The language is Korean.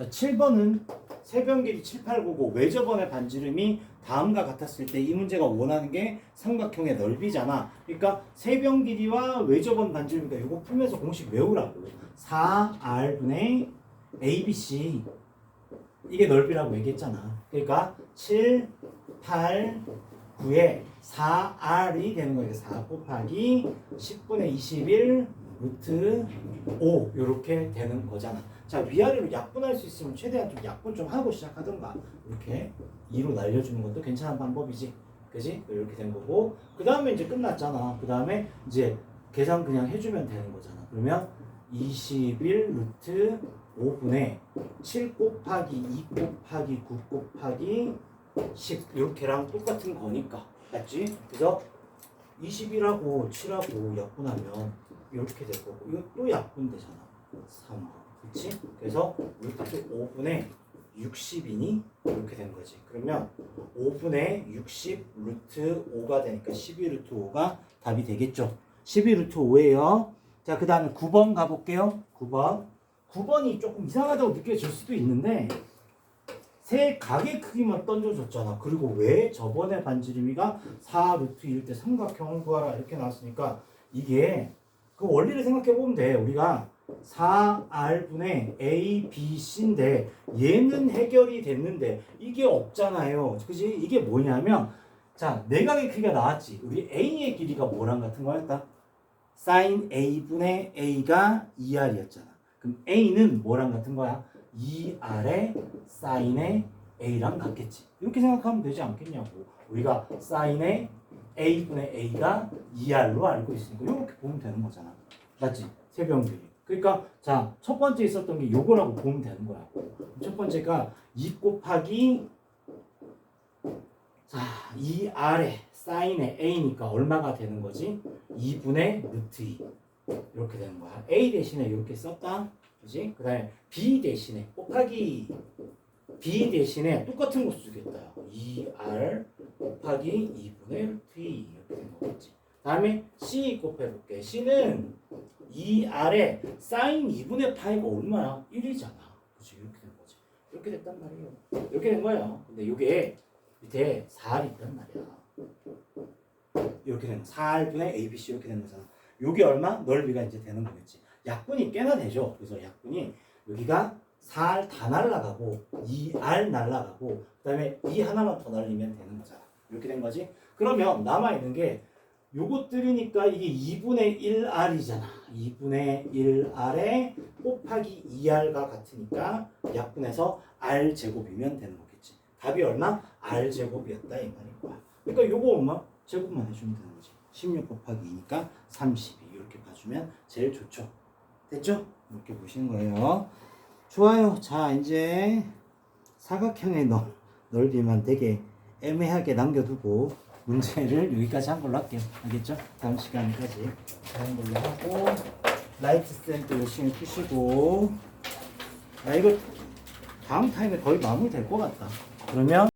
자, 7번은 세변 길이 7, 8, 9고 외접원의 반지름이 다음과 같았을 때 이 문제가 원하는 게 삼각형의 넓이잖아. 그러니까 세변 길이와 외접원 반지름이니까 이거 풀면서 공식 외우라고. 4r분의 ABC 이게 넓이라고 얘기했잖아. 그러니까 7, 8, 9에 4r이 되는 거예요. 4 곱하기 10분의 21 루트 5 이렇게 되는 거잖아. 자 위아래로 약분할 수 있으면 최대한 좀 약분 좀 하고 시작하던가 이렇게 2로 날려주는 것도 괜찮은 방법이지. 그지? 이렇게 된 거고 그 다음에 이제 끝났잖아. 그 다음에 이제 계산 그냥 해주면 되는 거잖아. 그러면 21 루트 5분의 7 곱하기 2 곱하기 9 곱하기 10 이렇게랑 똑같은 거니까 맞지? 그래서 21하고 7하고 약분하면 이렇게 될 거고 이거 또 약분되잖아. 3 그렇지? 그래서 루트 5분의 60이니 이렇게 된 거지. 그러면 5분의 60 루트 5가 되니까 12 루트 5가 답이 되겠죠. 12 루트 5예요. 자그 다음에 9번 가볼게요. 9번. 9번이 조금 이상하다고 느껴질 수도 있는데 세 각의 크기만 던져줬잖아. 그리고 왜 저번에 반지름이가 4 루트 1 때 삼각형을 구하라 이렇게 나왔으니까 이게 그 원리를 생각해 보면 돼. 우리가 4r분의 a, b, c인데 얘는 해결이 됐는데 이게 없잖아요. 그지? 이게 뭐냐면 자 내각의 크기가 나왔지. 우리 a의 길이가 뭐랑 같은 거였다? sin a분의 a가 2r이었잖아. 그럼 a는 뭐랑 같은 거야? 2r의 sin의 a랑 같겠지. 이렇게 생각하면 되지 않겠냐고. 우리가 sin의 a분의 a가 2r로 알고 있으니까 이렇게 보면 되는 거잖아. 맞지? 세변길이. 그러니까 자, 첫 번째 있었던 게 요거라고 보면 되는 거야. 첫 번째가 2 곱하기 자, 2r의 sin의 a니까 얼마가 되는 거지? 2분의 루트 2. 이렇게 되는 거야. a 대신에 이렇게 썼다. 그지? 그 다음에 b 대신에 곱하기 b 대신에 똑같은 거 쓰겠다. 2r 곱하기 2분의 루트 2 이렇게 된 거겠지. 다음에 c 곱해볼게. c는 2r에 sin 2분의 파이가 얼마야? 1이잖아. 그치? 이렇게 된 거지. 이렇게 됐단 말이에요. 이렇게 된 거예요. 근데 이게 밑에 4알 있단 말이야. 이렇게 된 거. 4r분의 abc 이렇게 된 거잖아. 요게 얼마? 넓이가 이제 되는 거겠지. 약분이 꽤나 되죠. 그래서 약분이 여기가 4R 다 날라가고 2R 날라가고 그 다음에 2 하나만 더 날리면 되는 거잖아. 이렇게 된 거지. 그러면 남아있는 게 요것들이니까 이게 2분의 1R이잖아. 2분의 1R에 곱하기 2R과 같으니까 약분해서 R 제곱이면 되는 거겠지. 답이 얼마? R 제곱이었다 이 말인 거야. 그러니까 요거 얼마? 제곱만 해주면 되는 거지. 16 곱하기 2니까 32 이렇게 봐주면 제일 좋죠. 됐죠? 이렇게 보시는 거예요. 좋아요. 자, 이제 사각형의 넓, 넓이만 되게 애매하게 남겨두고 문제를 여기까지 한 걸로 할게요. 알겠죠? 다음 시간까지 하는 걸로 하고 라이트 스탠드 열심히 푸시고 아 이거 다음 타임에 거의 마무리 될 것 같다. 그러면